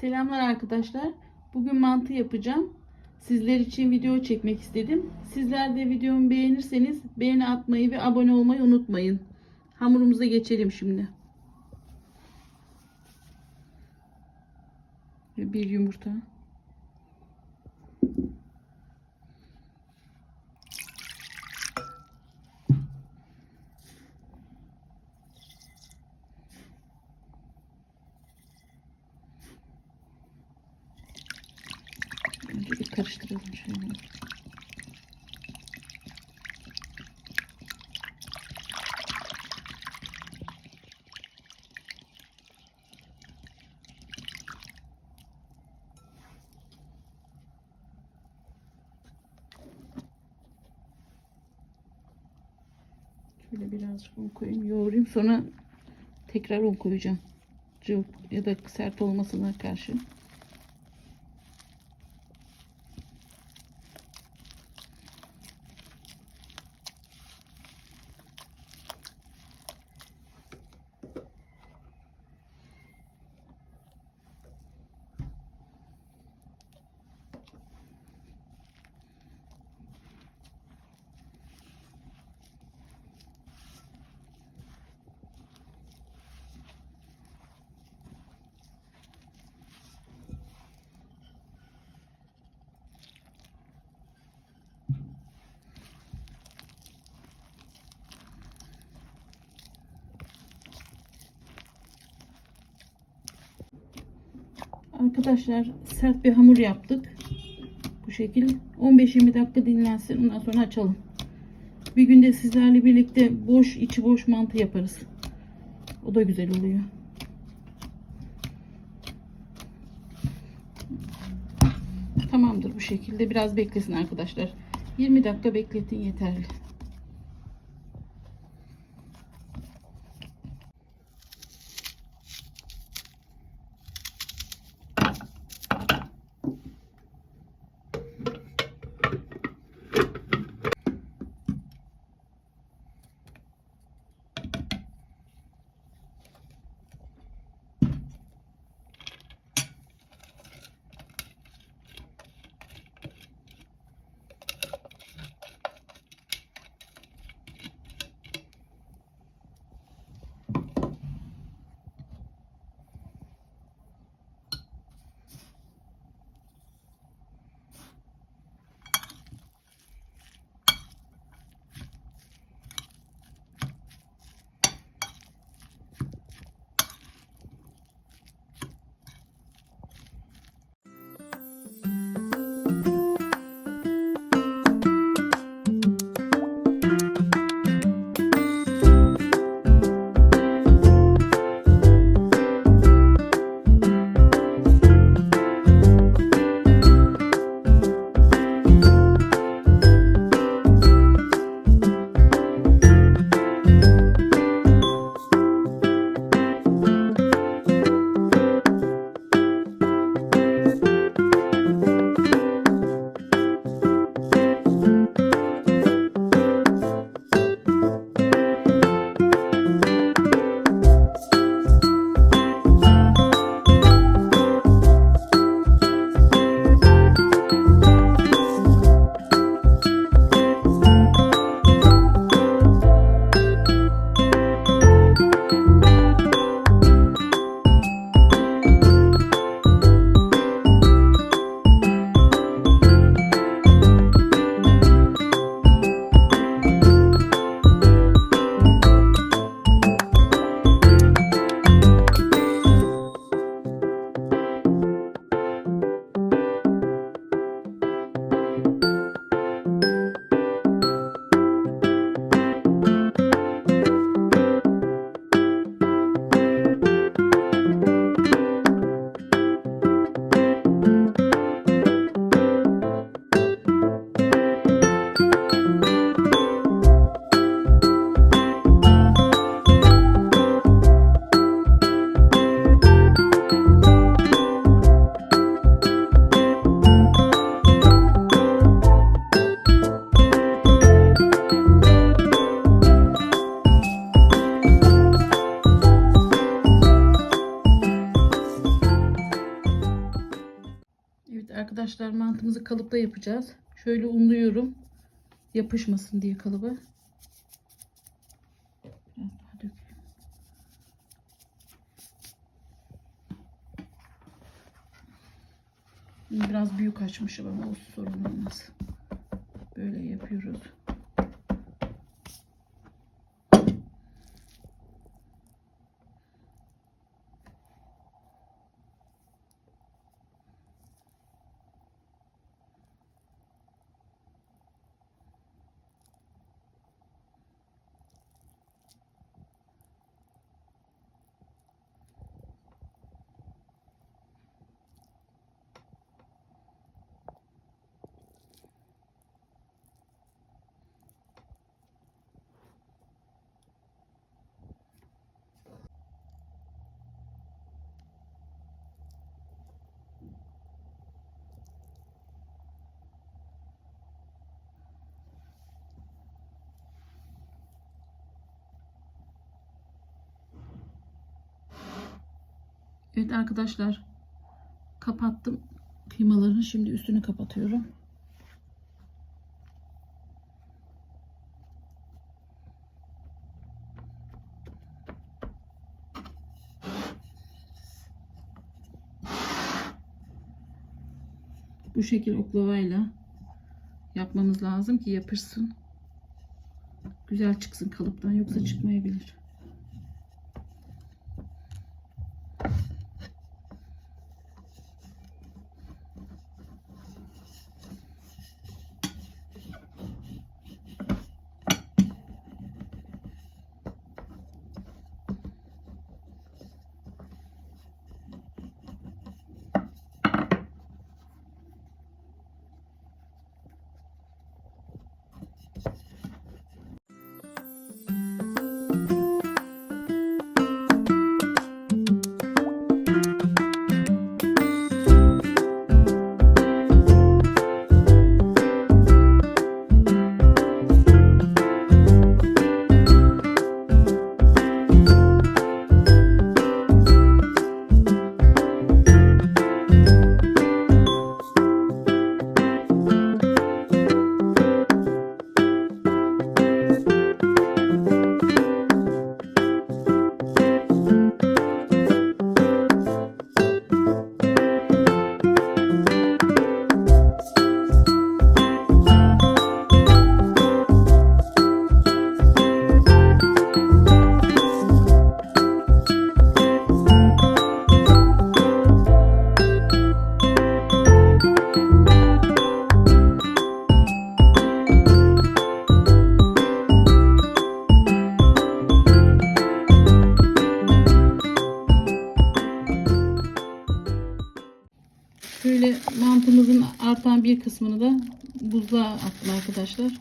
Selamlar arkadaşlar. Bugün mantı yapacağım. Sizler için video çekmek istedim. Sizler de videomu beğenirseniz beğeni atmayı ve abone olmayı unutmayın. Hamurumuza geçelim şimdi. Bir yumurta. Önce bir karıştıralım şöyle. Şöyle birazcık un koyayım, yoğurayım. Sonra tekrar un koyacağım. Cıvık ya da sert olmasına karşı. Arkadaşlar sert bir hamur yaptık. Bu şekil 15-20 dakika dinlensin. Ondan sonra açalım. Bir günde sizlerle birlikte boş içi boş mantı yaparız. O da güzel oluyor. Tamamdır bu şekilde. Biraz beklesin arkadaşlar. 20 dakika bekletin yeterli. Arkadaşlar mantımızı kalıpta yapacağız. Şöyle unluyorum. Yapışmasın diye kalıba. Biraz büyük açmışım ama o sorun olmaz. Böyle yapıyoruz. Evet arkadaşlar kapattım kıymaların şimdi üstünü kapatıyorum. Bu şekil oklavayla yapmamız lazım ki yapışsın. Güzel çıksın kalıptan yoksa çıkmayabilir. Mantımızın artan bir kısmını da buzluğa attım arkadaşlar.